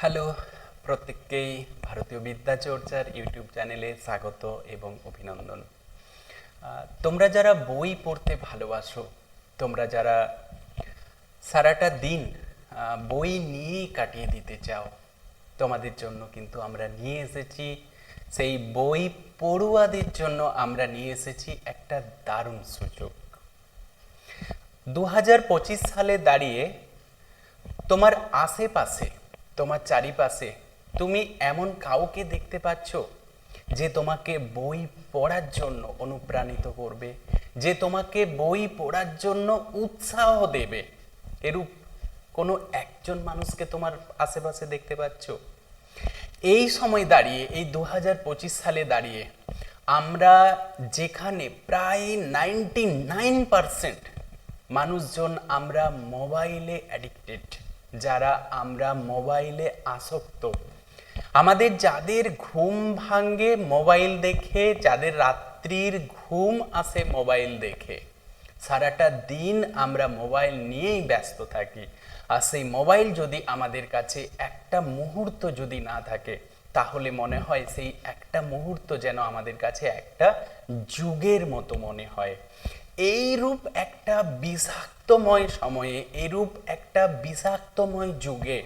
Hello, প্রত্যেককেই ভারতীয় বিদ্যা চর্চার ইউটিউব চ্যানেলে স্বাগত এবং অভিনন্দন। তোমরা যারা বই পড়তে ভালোবাসো, তোমরা যারা সারাটা দিন বই নিয়েই কাটিয়ে দিতে চাও, তোমাদের জন্য কিন্তু আমরা নিয়ে এসেছি। সেই বই পড়ুয়াদের জন্য আমরা নিয়ে এসেছি একটা দারুণ সুযোগ। দু হাজার পঁচিশ সালে দাঁড়িয়ে তোমার আশেপাশে তোমার চারিপাশে। তুমি এমন কাউকে দেখতে পাচ্ছ যে তোমাকে বই পড়ার জন্য অনুপ্রাণিত করবে, যে তোমাকে বই পড়ার জন্য উৎসাহ দেবে। এরূপ কোনো একজন মানুষকে তোমার আশেপাশে দেখতে পাচ্ছ? এই সময় দাঁড়িয়ে, এই দু হাজার পঁচিশ সালে দাঁড়িয়ে আমরা যেখানে প্রায় নাইনটি নাইন পারসেন্ট মানুষজন আমরা মোবাইলে অ্যাডিক্টেড যারা আমরা মোবাইলে আসক্ত। আমাদের যাদের ঘুম ভাঙ্গে মোবাইল দেখে, যাদের রাত্রির ঘুম আসে মোবাইল দেখে, সারাটা দিন আমরা মোবাইল নিয়েই ব্যস্ত থাকি। আর সেই মোবাইল যদি আমাদের কাছে একটা মুহূর্ত যদি না থাকে, তাহলে মনে হয় সেই একটা মুহূর্ত যেন আমাদের কাছে একটা যুগের মতো মনে হয়। এইরূপ একটা বিষাক্তময় সময়ে এরূপ একটা বিষাক্তময় যুগে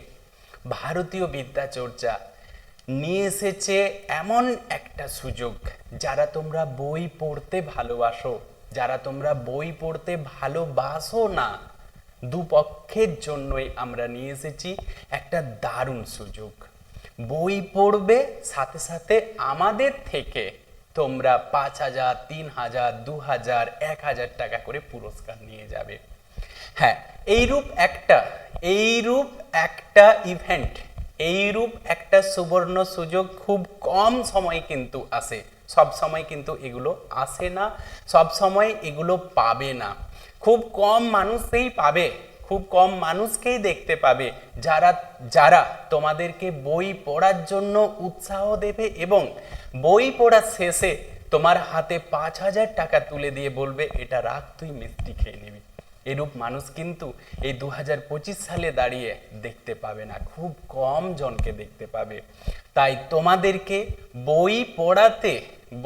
ভারতীয় বিদ্যা চর্চা নিয়ে এসেছে এমন একটা সুযোগ, যারা তোমরা বই পড়তে ভালোবাসো, যারা তোমরা বই পড়তে ভালোবাসো না, দুপক্ষের জন্যই আমরা নিয়ে এসেছি একটা দারুণ সুযোগ। বই পড়বে সাথে সাথে আমাদের থেকে তোমরা পাঁচ হাজার, তিন হাজার, দু হাজার, এক হাজার টাকা করে পুরস্কার নিয়ে যাবে। হ্যাঁ এইরূপ একটা এইরূপ একটা ইভেন্ট এইরূপ একটা সুবর্ণ সুযোগ খুব কম সময় কিন্তু আসে। সব সময় কিন্তু এগুলো আসে না, সব সময় এগুলো পাবে না। খুব কম মানুষই পাবে। খুব কম মানুষকেই দেখতে পাবে যারা যারা তোমাদেরকে বই পড়ার জন্য উৎসাহ দেবে এবং বই পড়ার শেষে তোমার হাতে পাঁচ হাজার টাকা তুলে দিয়ে বলবে, এটা রাখ, তুই মিষ্টি খেয়ে নিবি। এরূপ মানুষ কিন্তু এই দু হাজার পঁচিশ সালে দাঁড়িয়ে দেখতে পাবে না, খুব কম জনকে দেখতে পাবে। তাই তোমাদেরকে বই পড়াতে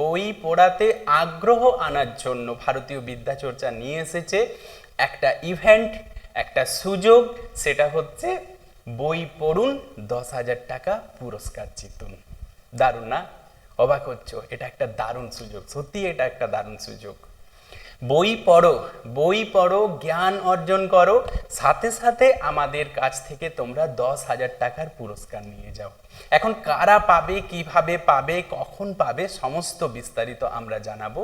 বই পড়াতে আগ্রহ আনার জন্য ভারতীয় বিদ্যাচর্চা নিয়ে এসেছে একটা ইভেন্ট একটা সুযোগ, সেটা হচ্ছে বই পড়ুন, দশ হাজার টাকা পুরস্কার জিতুন। দারুণ না? অবাক হচ্ছ? এটা একটা দারুণ সুযোগ, সত্যি এটা একটা দারুণ সুযোগ। বই পড়ো বই পড়ো, জ্ঞান অর্জন করো, সাথে সাথে আমাদের কাছ থেকে তোমরা দশ হাজার টাকার পুরস্কার নিয়ে যাও। এখন কারা পাবে, কীভাবে পাবে, কখন পাবে, সমস্ত বিস্তারিত আমরা জানাব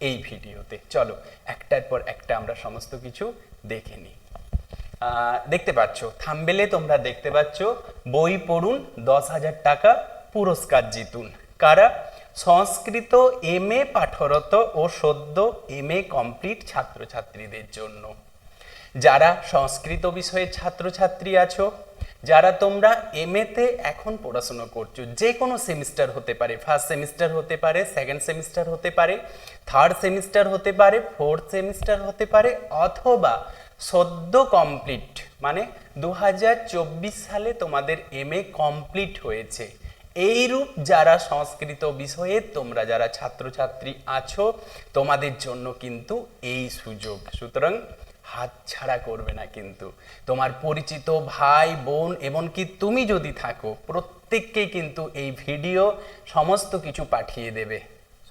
এই ভিডিওতে। চলো, একটার পর একটা আমরা সমস্ত কিছু দেখে নিই। দেখতে পাচ্ছ, থাম্বেলে তোমরা দেখতে পাচ্ছ, বই পড়ুন, দশ হাজার টাকা পুরস্কার জিতুন। কারা? সংস্কৃত এম এ পাঠরত ও সদ্য এম এ কমপ্লিট ছাত্রছাত্রীদের জন্য। যারা সংস্কৃত বিষয়ে ছাত্রছাত্রী আছো, যারা তোমরা এম তে এখন পড়াশোনা করছ, যে কোনো সেমিস্টার হতে পারে ফার্স্ট সেমিস্টার হতে পারে সেকেন্ড সেমিস্টার হতে পারে থার্ড সেমিস্টার হতে পারে ফোর্থ সেমিস্টার হতে পারে, অথবা সদ্য কমপ্লিট মানে দু হাজার চব্বিশ সালে তোমাদের এম এ কমপ্লিট হয়েছে। এইরূপ যারা সংস্কৃত বিষয়ে, তোমরা যারা ছাত্রছাত্রী আছো, তোমাদের জন্য কিন্তু এই সুযোগ। সুতরাং হাত ছাড়া করবে না কিন্তু। তোমার পরিচিত ভাই, বোন, এমনকি তুমি যদি থাকো, প্রত্যেককেই কিন্তু এই ভিডিও সমস্ত কিছু পাঠিয়ে দেবে।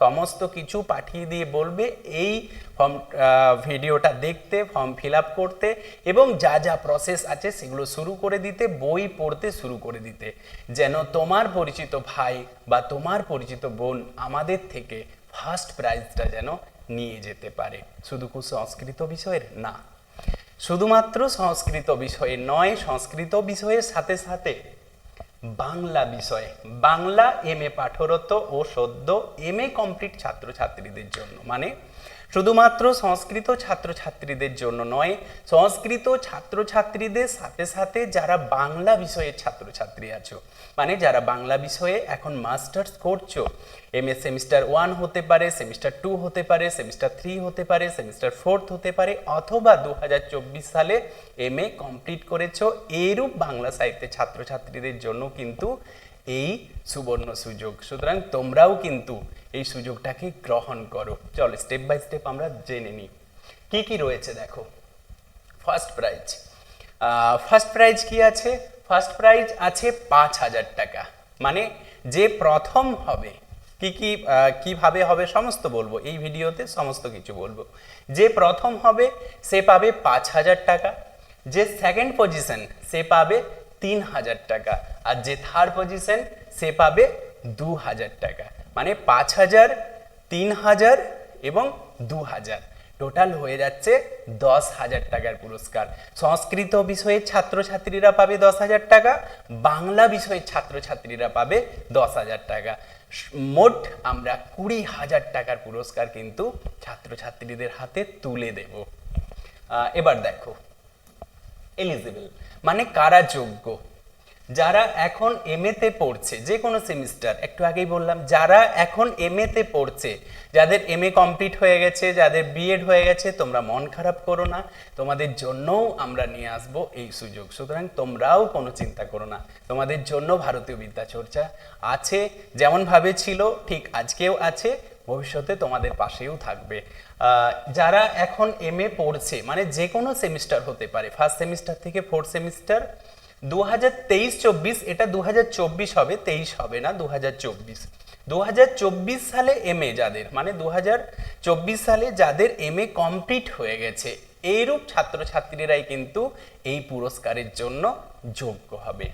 সমস্ত কিছু পাঠিয়ে দিয়ে বলবে, এই ফর্ম ভিডিওটা দেখতে ফর্ম ফিল আপ করতে এবং যা যা প্রসেস আছে সেগুলো শুরু করে দিতে, বই পড়তে শুরু করে দিতে। যেন তোমার পরিচিত ভাই বা তোমার পরিচিত বোন আমাদের থেকে ফার্স্ট প্রাইজটা যেন নিয়ে যেতে পারে। শুধু সংস্কৃত বিষয়ের? না। শুধুমাত্র সংস্কৃত বিষয়ে নয়, সংস্কৃত বিষয়ের সাথে সাথে বাংলা বিষয়ে। বাংলা এম এ পাঠরত ও সদ্য এম এ কমপ্লিট ছাত্রছাত্রীদের জন্য। মানে শুধুমাত্র সংস্কৃত ছাত্রছাত্রীদের জন্য নয়, সংস্কৃত ছাত্রছাত্রীদের সাথে সাথে যারা বাংলা বিষয়ের ছাত্রছাত্রী আছো মানে যারা বাংলা বিষয়ে এখন মাস্টার্স করছ এম এ সেমিস্টার ওয়ান হতে পারে, সেমিস্টার টু হতে পারে, সেমিস্টার থ্রি হতে পারে, সেমিস্টার ফোর্থ হতে পারে, অথবা দু হাজার চব্বিশ সালে এম এ কমপ্লিট করেছ, এরূপ বাংলা সাহিত্যের ছাত্রছাত্রীদের জন্য কিন্তু এই সুবর্ণ সুযোগ। সুতরাং তোমরাও কিন্তু এই সুযোগটাকে গ্রহণ করো। চলো স্টেপ বাই স্টেপ আমরা জেনে নিই। কি কি রয়েছে দেখো? ফার্স্ট প্রাইজ ফার্স্ট প্রাইজ কি আছে? ফার্স্ট প্রাইজ আছে পাঁচ হাজার টাকা। মানে যে প্রথম হবে, কি কি কীভাবে হবে সমস্ত বলব। এই ভিডিওতে সমস্ত কিছু বলব। যে প্রথম হবে, সে পাবে পাঁচ হাজার টাকা। যে সেকেন্ড পজিশন সে পাবে তিন হাজার টাকা। আর যে থার্ড পজিশন সে পাবে দু হাজার টাকা। মানে পাঁচ হাজার তিন হাজার এবং দু হাজার টোটাল হয়ে যাচ্ছে দশ হাজার টাকার পুরস্কার। সংস্কৃত বিষয়ের ছাত্রছাত্রীরা পাবে দশ হাজার টাকা, বাংলা বিষয়ের ছাত্রছাত্রীরা পাবে দশ হাজার টাকা। মোট আমরা কুড়ি হাজার টাকার পুরস্কার কিন্তু ছাত্রছাত্রীদের হাতে তুলে দেব। এবার দেখো এলিজিবল মানে কারা যোগ্য? যারা এখন এম তে পড়ছে, যে কোনো সেমিস্টার একটু আগেই বললাম, যারা এখন এম তে পড়ছে, যাদের এম এ কমপ্লিট হয়ে গেছে, যাদের বিএড হয়ে গেছে, তোমরা মন খারাপ করো না, তোমাদের জন্যও আমরা নিয়ে আসব এই সুযোগ। সুতরাং তোমরাও কোনো চিন্তা করো না, তোমাদের জন্য ভারতীয় বিদ্যাচর্চা আছে যেমন ভাবে ছিল, ঠিক আজকেও আছে ভবিষ্যতে তোমাদের পাশেও থাকবে। যারা এখন এম এ পড়ছে মানে যে কোনো সেমিস্টার হতে পারে ফার্স্ট সেমিস্টার থেকে ফোর্থ সেমিস্টার দু হাজার তেইশ চব্বিশ এটা দু হাজার চব্বিশ হবে, তেইশ হবে না দু হাজার চব্বিশ। দু হাজার চব্বিশ সালে এম এ যাদের মানে দু হাজার চব্বিশ সালে যাদের এম এ কমপ্লিট হয়ে গেছে, এইরূপ ছাত্রছাত্রীরাই কিন্তু এই পুরস্কারের জন্য যোগ্য হবে।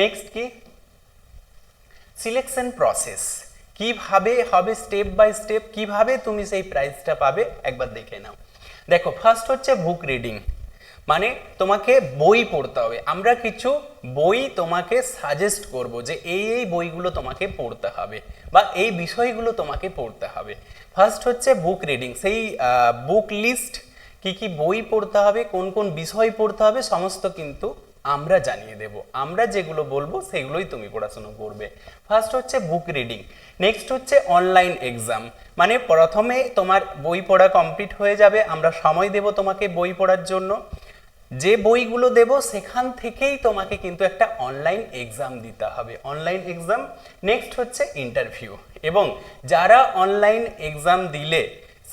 নেক্সট কি? সিলেকশন প্রসেস কীভাবে হবে স্টেপ বাই স্টেপ কীভাবে তুমি সেই প্রাইজটা পাবে, একবার দেখে নাও। দেখো ফার্স্ট হচ্ছে বুক রিডিং মানে তোমাকে বই পড়তে হবে। আমরা কিছু বই তোমাকে সাজেস্ট করব যে এই এই বইগুলো তোমাকে পড়তে হবে বা এই বিষয়গুলো তোমাকে পড়তে হবে। ফার্স্ট হচ্ছে বুক রিডিং সেই বুক লিস্ট কি কি বই পড়তে হবে, কোন কোন বিষয় পড়তে হবে, সমস্ত কিন্তু আমরা জানিয়ে দেব। আমরা যেগুলো বলব সেগুলোই তুমি পড়াশোনা করবে। ফার্স্ট হচ্ছে বুক রিডিং নেক্সট হচ্ছে অনলাইন এক্সাম মানে প্রথমে তোমার বই পড়া কমপ্লিট হয়ে যাবে, আমরা সময় দেব তোমাকে বই পড়ার জন্য। যে বইগুলো দেব, সেখান থেকেই তোমাকে কিন্তু একটা অনলাইন এক্সাম দিতে হবে। অনলাইন এক্সাম নেক্সট হচ্ছে ইন্টারভিউ এবং যারা অনলাইন এক্সাম দিলে,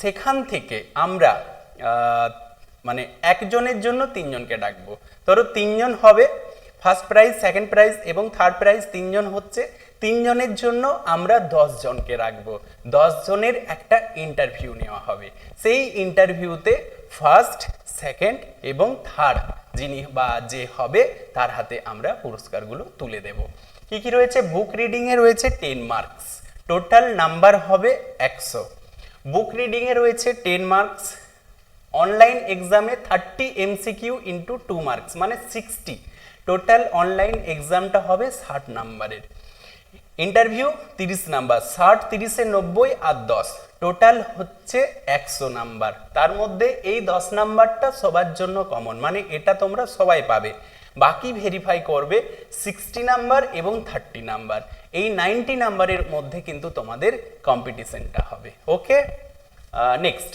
সেখান থেকে আমরা মানে একজনের জন্য তিনজনকে ডাকবো। ধরো তিনজন হবে ফার্স্ট প্রাইজ সেকেন্ড প্রাইজ এবং থার্ড প্রাইজ তিনজন হচ্ছে। তিনজনের জন্য আমরা জনকে রাখব। জনের একটা ইন্টারভিউ নেওয়া হবে। সেই ইন্টারভিউতে ফার্স্ট সেকেন্ড এবং থার্ড যিনি বা যে হবে, তার হাতে আমরা পুরস্কারগুলো তুলে দেব। কি কি রয়েছে? বুক রিডিংয়ে রয়েছে টেন মার্কস টোটাল নাম্বার হবে একশো। বুক রিডিংয়ে রয়েছে টেন মার্কস অনলাইন এক্সামে thirty MCQ into two marks মানে সিক্সটি টোটাল অনলাইন এক্সামটা হবে ষাট নাম্বারের ইন্টারভিউ তিরিশ নাম্বার ষাট, তিরিশে নব্বই আর দশ। টোটাল হচ্ছে একশো নাম্বার তার মধ্যে এই দশ নাম্বারটা সবার জন্য কমন মানে এটা তোমরা সবাই পাবে। বাকি ভেরিফাই করবে সিক্সটি নাম্বার এবং থার্টি নাম্বার এই নাইনটি নাম্বারের মধ্যে কিন্তু তোমাদের কম্পিটিশনটা হবে। ওকে নেক্সট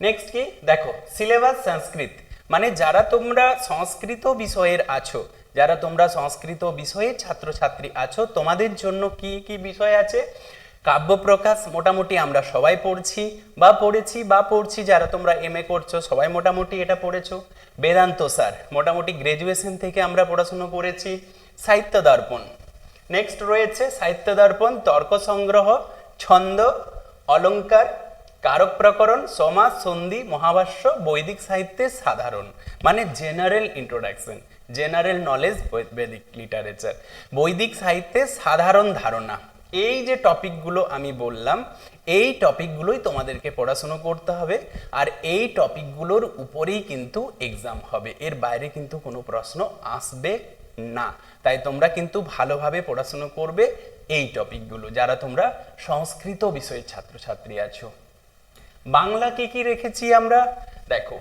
নেক্সট কি? দেখো সিলেবাস সংস্কৃত মানে যারা তোমরা সংস্কৃত বিষয়ের আছো, যারা তোমরা সংস্কৃত বিষয়ের ছাত্রছাত্রী আছো, তোমাদের জন্য কি কি বিষয় আছে? কাব্যপ্রকাশ মোটামুটি আমরা সবাই পড়ছি, বা পড়েছি, বা পড়ছি, যারা তোমরা এম এ করছ, সবাই মোটামুটি এটা পড়েছো। বেদান্ত স্যার, মোটামুটি গ্রাজুয়েশন থেকে আমরা পড়াশুনো করেছি, সাহিত্য দর্পণ। নেক্সট রয়েছে সাহিত্য দর্পণ, তর্ক সংগ্রহ, ছন্দ অলংকার কারক প্রকরণ সমাজ সন্ধি, মহাভাষ্য, বৈদিক সাহিত্যের সাধারণ। মানে জেনারেল ইন্ট্রোডাকশন জেনারেল নলেজ বৈদিক লিটারেচার বৈদিক সাহিত্যের সাধারণ ধারণা। এই যে টপিকগুলো আমি বললাম, এই টপিকগুলোই তোমাদেরকে পড়াশুনো করতে হবে। আর এই টপিকগুলোর উপরেই কিন্তু এক্সাম হবে। এর বাইরে কিন্তু কোনো প্রশ্ন আসবে না। তাই তোমরা কিন্তু ভালোভাবে পড়াশুনো করবে এই টপিকগুলো যারা তোমরা সংস্কৃত বিষয়ের ছাত্রছাত্রী আছো। বাংলা কি কি রেখেছি আমরা? দেখো,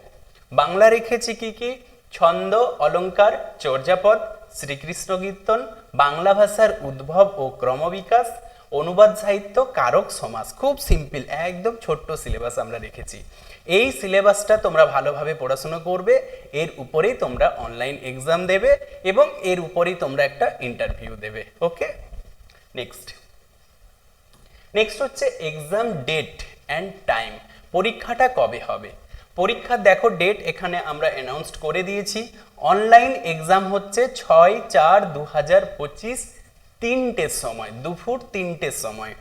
বাংলা রেখেছি কি কি? ছন্দ অলংকার চর্যাপদ, শ্রীকৃষ্ণ কীর্তন, বাংলা ভাষার উদ্ভব ও ক্রমবিকাশ, অনুবাদ সাহিত্য, কারক সমাজ। খুব সিম্পল, একদম ছোট্ট সিলেবাস আমরা রেখেছি। এই সিলেবাসটা তোমরা ভালোভাবে পড়াশোনা করবে, এর উপরেই তোমরা অনলাইন এক্সাম দেবে এবং এর উপরেই তোমরা একটা ইন্টারভিউ দেবে, ওকে? নেক্সট। নেক্সট হচ্ছে এক্সাম ডেট অ্যান্ড টাইম। পরীক্ষাটা কবে হবে? পরীক্ষার দেখো ডেট এখানে আমরা অ্যানাউন্সড করে দিয়েছি। অনলাইন এক্সাম হচ্ছে ছয় চার দু হাজার পঁচিশ তিনটের সময়, দুপুর তিনটের সময়।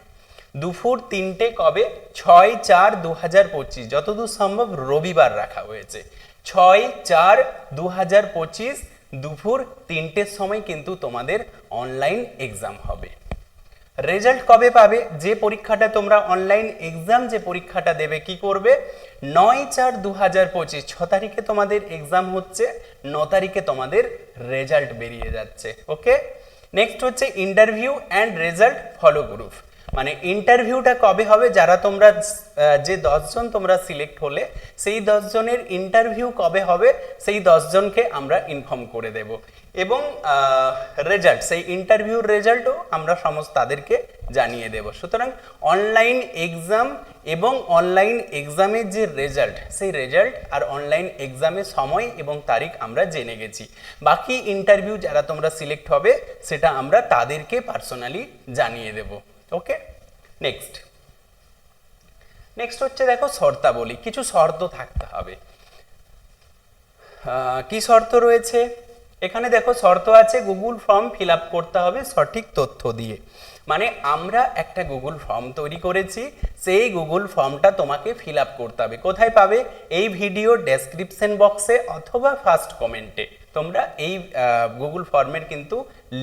দুপুর তিনটে কবে? ছয় চার দু হাজার পঁচিশ, যতদূর সম্ভব রবিবার রাখা হয়েছে। ছয় চার দু হাজার পঁচিশ দুপুর তিনটের সময় কিন্তু তোমাদের অনলাইন এক্সাম হবে। রেজাল্ট কবে পাবে? যে পরীক্ষাটা তোমরা অনলাইন এক্সাম যে পরীক্ষাটা দেবে, কি করবে? নয় চার দু হাজার পঁচিশ, ছ তারিখে তোমাদের এক্সাম হচ্ছে, ন তারিখে তোমাদের রেজাল্ট বেরিয়ে যাচ্ছে ওকে নেক্সট হচ্ছে interview and result follow group মানে ইন্টারভিউটা কবে হবে? যারা তোমরা যে দশজন তোমরা সিলেক্ট হলে, সেই দশজনের ইন্টারভিউ কবে হবে? সেই দশজনকে আমরা ইনফর্ম করে দেব। এবং রেজাল্ট সেই ইন্টারভিউর রেজাল্টও আমরা সমস্ত তাদেরকে জানিয়ে দেব। সুতরাং অনলাইন এক্সাম এবং অনলাইন এক্সামের যে রেজাল্ট সেই রেজাল্ট আর অনলাইন এক্সামের সময় এবং তারিখ আমরা জেনে গেছি। বাকি ইন্টারভিউ যারা তোমরা সিলেক্ট হবে, সেটা আমরা তাদেরকে পার্সোনালি জানিয়ে দেব। ওকে নেক্সট নেক্সট হচ্ছে দেখো শর্তাবলী। কিছু শর্ত থাকতে হবে। কি শর্ত রয়েছে? এখানে দেখো শর্ত আছে গুগল ফর্ম ফিল আপ করতে হবে সঠিক তথ্য দিয়ে। মানে আমরা একটা গুগল ফর্ম তৈরি করেছি, সেই গুগল ফর্মটা তোমাকে ফিল আপ করতে হবে। কোথায় পাবে? এই ভিডিও ডেসক্রিপশন বক্সে অথবা ফার্স্ট কমেন্টে তোমরা এই গুগল ফর্মের কিন্তু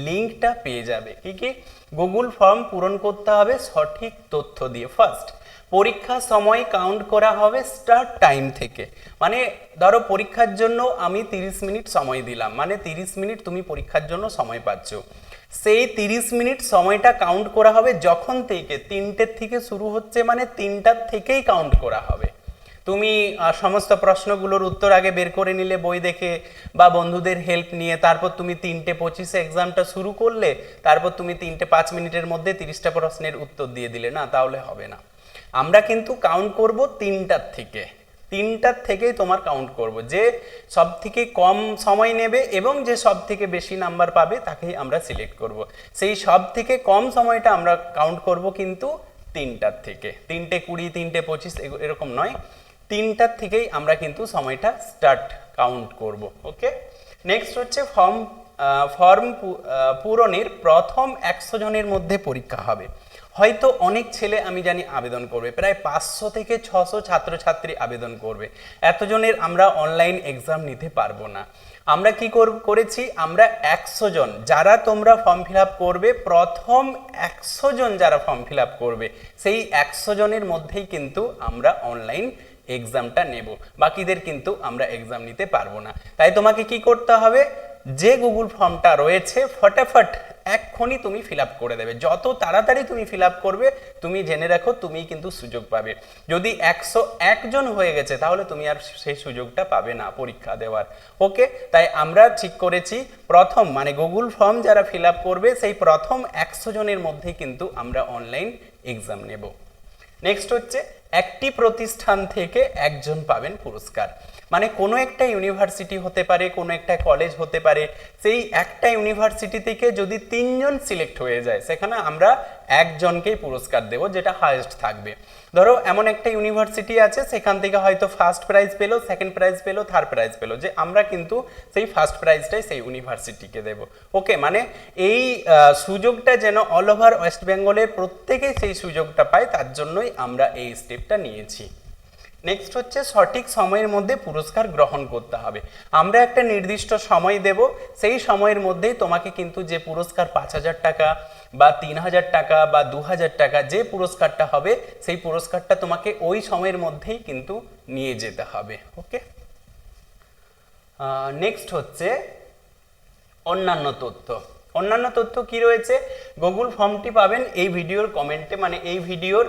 লিঙ্কটা পেয়ে যাবে কি কি গুগল ফর্ম পূরণ করতে হবে সঠিক তথ্য দিয়ে। ফার্স্ট পরীক্ষার সময় কাউন্ট করা হবে স্টার্ট টাইম থেকে। মানে ধরো পরীক্ষার জন্য আমি 30 মিনিট সময় দিলাম মানে 30 মিনিট তুমি পরীক্ষার জন্য সময় পাচ্ছ। সেই 30 মিনিট সময়টা কাউন্ট করা হবে যখন থেকে, তিনটের থেকে শুরু হচ্ছে মানে তিনটার থেকেই কাউন্ট করা হবে। তুমি সমস্ত প্রশ্নগুলোর উত্তর আগে বের করে নিলে বই দেখে, বা বন্ধুদের হেল্প নিয়ে, তারপর তুমি তিনটে পঁচিশে এক্সামটা শুরু করলে, তারপর তুমি তিনটে পাঁচ মিনিটের মধ্যে তিরিশটা প্রশ্নের উত্তর দিয়ে দিলে। না, তাহলে হবে না। আমরা কিন্তু কাউন্ট করব তিনটার থেকে। তিনটার থেকেই তোমার কাউন্ট করব। যে সব থেকে কম সময় নেবে এবং যে সব থেকে বেশি নাম্বার পাবে তাকেই আমরা সিলেক্ট করব। সেই সব থেকে কম সময়টা আমরা কাউন্ট করব কিন্তু তিনটার থেকে। তিনটে কুড়ি, তিনটে পঁচিশ এরকম নয়। তিনটার থেকেই আমরা কিন্তু সময়টা স্টার্ট কাউন্ট করব। ওকে নেক্সট হচ্ছে ফর্ম ফর্ম পূরণের প্রথম একশো জনের মধ্যে পরীক্ষা হবে। হয়তো অনেক ছেলে আমি জানি আবেদন করবে, প্রায় পাঁচশো থেকে ছশো ছাত্রছাত্রী আবেদন করবে। এতজনের আমরা অনলাইন এক্সাম নিতে পারব না। আমরা কি কর- করেছি? আমরা একশো জন, যারা তোমরা ফর্ম ফিল আপ করবে, প্রথম একশো জন যারা ফর্ম ফিল আপ করবে, সেই একশো জনের মধ্যেই কিন্তু আমরা অনলাইন এক্সামটা নেব। বাকিদের কিন্তু আমরা এক্সাম নিতে পারব না। তাই তোমাকে কি করতে হবে? যে গুগল ফর্মটা রয়েছে, ফটাফট এক্ষুনি তুমি ফিল আপ করে দেবে। যত তাড়াতাড়ি তুমি ফিল আপ করবে, তুমি জেনে রাখো, তুমি কিন্তু সুযোগ পাবে। যদি একশো একজন হয়ে গেছে, তাহলে তুমি আর সেই সুযোগটা পাবে না পরীক্ষা দেওয়ার। ওকে তাই আমরা ঠিক করেছি, প্রথম মানে গুগল ফর্ম যারা ফিল আপ করবে, সেই প্রথম একশো জনের মধ্যে কিন্তু আমরা অনলাইন এক্সাম নেব। নেক্সট হচ্ছে, একটি প্রতিষ্ঠান থেকে একজন পাবেন পুরস্কার। মানে কোনো একটা ইউনিভার্সিটি হতে পারে, কোনো একটা কলেজ হতে পারে, সেই একটা ইউনিভার্সিটি থেকে যদি তিনজন সিলেক্ট হয়ে যায়, সেখানে আমরা একজনকেই পুরস্কার দেব, যেটা হায়েস্ট থাকবে। ধরো, এমন একটা ইউনিভার্সিটি আছে, সেখান থেকে হয়তো ফার্স্ট প্রাইজ পেল সেকেন্ড প্রাইজ পেল থার্ড প্রাইজ পেল, যে আমরা কিন্তু সেই ফার্স্ট প্রাইজটাই সেই ইউনিভার্সিটিকে দেব। ওকে মানে এই সুযোগটা যেন অল ওভার ওয়েস্ট বেঙ্গলের প্রত্যেকেই সেই সুযোগটা পায়, তার জন্যই আমরা এই স্টেপটা নিয়েছি। নেক্সট হচ্ছে সঠিক সময়ের মধ্যে পুরস্কার গ্রহণ করতে হবে। আমরা একটা নির্দিষ্ট সময় দেব, সেই সময়ের মধ্যেই তোমাকে কিন্তু যে পুরস্কার পাঁচ হাজার টাকা বা তিন হাজার টাকা বা দু হাজার টাকা যে পুরস্কারটা হবে, সেই পুরস্কারটা তোমাকে ওই সময়ের মধ্যেই কিন্তু নিয়ে যেতে হবে ওকে নেক্সট হচ্ছে অন্যান্য তথ্য। অন্যান্য তথ্য কি রয়েছে? গুগল ফর্মটি পাবেন এই ভিডিওর কমেন্টে মানে এই ভিডিওর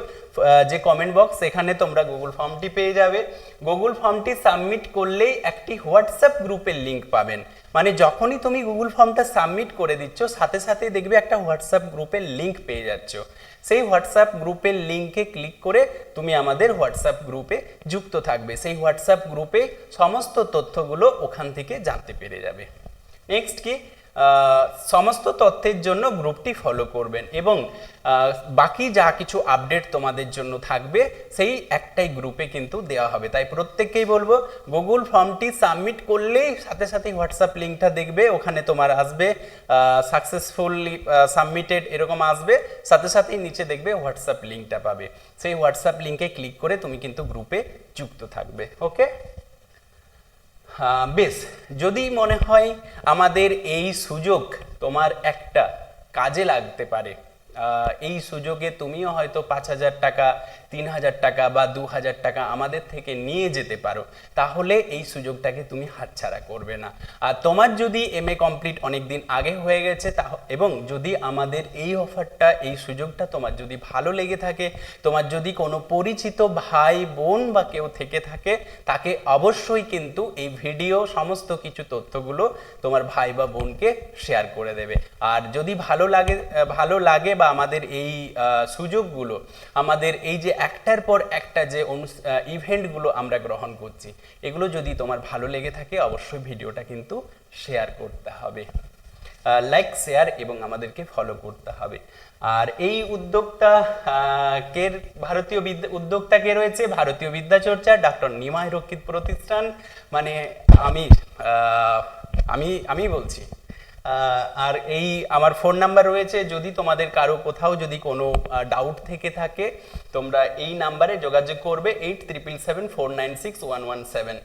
যে কমেন্ট বক্স সেখানে তোমরা গুগল ফর্মটি পেয়ে যাবে। গুগল ফর্মটি সাবমিট করলেই একটি হোয়াটসঅ্যাপ গ্রুপের লিঙ্ক পাবেন। মানে যখনই তুমি গুগল ফর্মটা সাবমিট করে দিচ্ছ, সাথে সাথে দেখবে একটা হোয়াটসঅ্যাপ গ্রুপের লিঙ্ক পেয়ে যাচ্ছ। সেই হোয়াটসঅ্যাপ গ্রুপের লিঙ্কে ক্লিক করে তুমি আমাদের হোয়াটসঅ্যাপ গ্রুপে যুক্ত থাকবে। সেই হোয়াটসঅ্যাপ গ্রুপে সমস্ত তথ্যগুলো ওখান থেকে জানতে পেরে যাবে। নেক্সট কি? সমস্ত তথ্যের জন্য গ্রুপটি ফলো করবেন এবং বাকি যা কিছু আপডেট তোমাদের জন্য থাকবে, সেই একটাই গ্রুপে কিন্তু দেওয়া হবে। তাই প্রত্যেককেই বলব গুগল ফর্মটি সাবমিট করলেই সাথে সাথে হোয়াটসঅ্যাপ লিঙ্কটা দেখবে, ওখানে তোমার আসবে সাকসেসফুলি সাবমিটেড এরকম আসবে, সাথে সাথেই নিচে দেখবে হোয়াটসঅ্যাপ লিঙ্কটা পাবে। সেই হোয়াটসঅ্যাপ লিঙ্কে ক্লিক করে তুমি কিন্তু গ্রুপে যুক্ত থাকবে ওকে বেশ, যদি মনে হয় আমাদের এই সুযোগ তোমার একটা কাজে লাগতে পারে এই সুযোগে তুমিও হয়তো পাঁচ হাজার টাকা তিন হাজার টাকা বা দু হাজার টাকা আমাদের থেকে নিয়ে যেতে পারো, তাহলে এই সুযোগটাকে তুমি হাতছাড়া করবে না। আর তোমার যদি এম এ কমপ্লিট অনেক দিন আগে হয়ে গেছে তা এবং যদি আমাদের এই অফারটা এই সুযোগটা তোমার যদি ভালো লেগে থাকে, তোমার যদি কোনো পরিচিত ভাই, বোন বা কেউ থেকে থাকে, তাকে অবশ্যই কিন্তু এই ভিডিও সমস্ত কিছু তথ্যগুলো তোমার ভাই বা বোনকে শেয়ার করে দেবে। আর যদি ভালো লাগে ভালো লাগে বা আমাদের এই সুযোগগুলো, আমাদের এই যে একটার পর একটা যে ইভেন্টগুলো আমরা গ্রহণ করছি এগুলো যদি তোমার ভালো লেগে থাকে অবশ্যই ভিডিওটা কিন্তু শেয়ার করতে হবে। লাইক শেয়ার এবং আমাদেরকে ফলো করতে হবে। আর এই আহ, কে ভারতীয় বিদ্যা উদ্যোগটা কে রয়েছে? ভারতীয় বিদ্যাচর্চা ডক্টর নিমাই রক্ষিত প্রতিষ্ঠান। মানে আমি আমি আমি বলছি আর এই আমার ফোন নাম্বার রয়েছে, যদি তোমাদের কারও কোথাও যদি কোনো ডাউট থেকে থাকে, তোমরা এই নাম্বারে যোগাযোগ করবে eight triple seven four nine six one one seven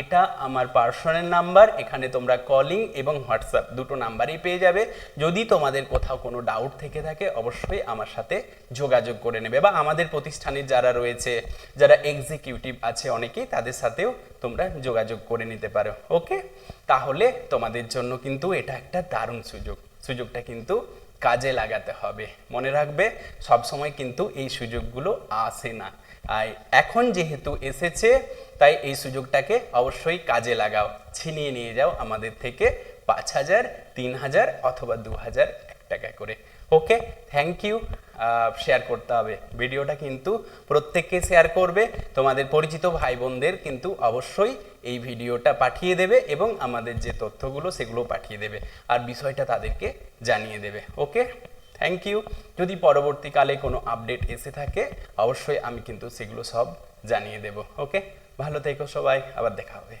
এটা আমার পার্সোনাল নাম্বার এখানে তোমরা কলিং এবং হোয়াটসঅ্যাপ দুটো নাম্বারই পেয়ে যাবে। যদি তোমাদের কোথাও কোনো ডাউট থেকে থাকে, অবশ্যই আমার সাথে যোগাযোগ করে নেবে বা আমাদের প্রতিষ্ঠানের যারা রয়েছে, যারা এক্সিকিউটিভ আছে অনেকেই, তাদের সাথেও তোমরা যোগাযোগ করে নিতে পারো। ওকে তাহলে তোমাদের জন্য কিন্তু এটা একটা দারুণ সুযোগ। সুযোগটা কিন্তু কাজে লাগাতে হবে। মনে রাখবে সবসময় কিন্তু এই সুযোগগুলো আসে না। আর এখন যেহেতু এসেছে, তাই এই সুযোগটাকে অবশ্যই কাজে লাগাও। ছিনিয়ে নিয়ে যাও আমাদের থেকে পাঁচ হাজার, তিন হাজার অথবা দু হাজার এক টাকা করে। ওকে, থ্যাংক ইউ। শেয়ার করতে হবে। ভিডিওটা কিন্তু প্রত্যেককে শেয়ার করবে। তোমাদের পরিচিত ভাই বোনদের কিন্তু অবশ্যই এই ভিডিওটা পাঠিয়ে দেবে এবং আমাদের যে তথ্যগুলো সেগুলো পাঠিয়ে দেবে আর বিষয়টা তাদেরকে জানিয়ে দেবে। ওকে থ্যাংক ইউ যদি পরবর্তীকালে কোনো আপডেট এসে থাকে, অবশ্যই আমি কিন্তু সেগুলো সব জানিয়ে দেব। ওকে ভালো থেকো সবাই। আবার দেখা হবে।